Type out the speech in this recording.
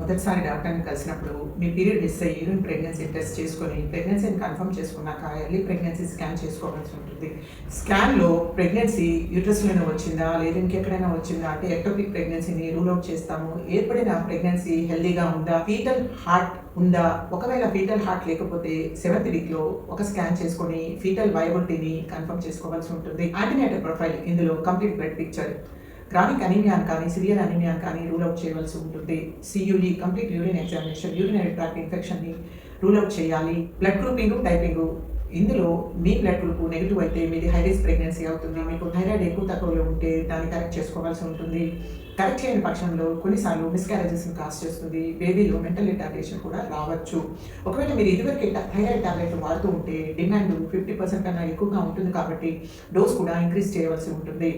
మొదటిసారి డాక్టర్ని కలిసినప్పుడు మీ పీరియడ్ మిస్ అయ్యి యూరిన్ ప్రెగ్నెన్సీ టెస్ట్ చేసుకొని ప్రెగ్నెన్సీని కన్ఫర్మ్ చేసుకున్నాక ఎర్లీ ప్రెగ్నెన్సీ స్కాన్ చేసుకోవాల్సి ఉంటుంది. స్కాన్లో ప్రెగ్నెన్సీ యూట్రస్లోనే వచ్చిందా? లేదా ఇంకెక్కడైనా వచ్చిందా? అంటే ఎక్టోపిక్ ప్రెగ్నెన్సీని రూల్ అవుట్ చేస్తాము. ఏర్పడిన ప్రెగ్నెన్సీ హెల్దీగా ఉందా? ఫీటల్ హార్ట్ ఉందా? ఒకవేళ ఫీటల్ హార్ట్ లేకపోతే సెవెంత్ వీక్లో ఒక స్కాన్ చేసుకొని ఫీటల్ వయబిలిటీని కన్ఫర్మ్ చేసుకోవాల్సి ఉంటుంది. యాంటీనేటర్ ప్రొఫైల్ ఇందులో కంప్లీట్ బ్లడ్ పిక్చర్. క్రానిక్ అనీమియాన్ కానీ సివియర్ అనీమియాన్ కానీ రూల్ అవుట్ చేయవలసి ఉంటుంది సియూడి complete urine examination urinary tract ఇన్ఫెక్షన్ని rule out చేయాలి. బ్లడ్ గ్రూపింగ్ టైపింగ్ ఇందులో మీ బ్లడ్ గ్రూప్ నెగిటివ్ అయితే మీది హై రిస్క్ ప్రెగ్నెన్సీ అవుతుంది. మీకు థైరాయిడ్ ఎక్కువ తక్కువలో ఉంటే దాన్ని కరెక్ట్ చేసుకోవాల్సి ఉంటుంది. కరెక్ట్ చేయని పక్షంలో కొన్నిసార్లు మిస్క్యారేజెస్ని కాస్ట్ చేస్తుంది. బేబీలో మెంటల్ రిటార్డేషన్ కూడా రావచ్చు. ఒకవేళ మీరు ఇదివరకే థైరాయిడ్ టాబ్లెట్లు వాడుతూ ఉంటే డిమాండ్ ఫిఫ్టీ పర్సెంట్ కన్నా ఎక్కువగా ఉంటుంది కాబట్టి డోస్ కూడా ఇంక్రీజ్ చేయవలసి ఉంటుంది.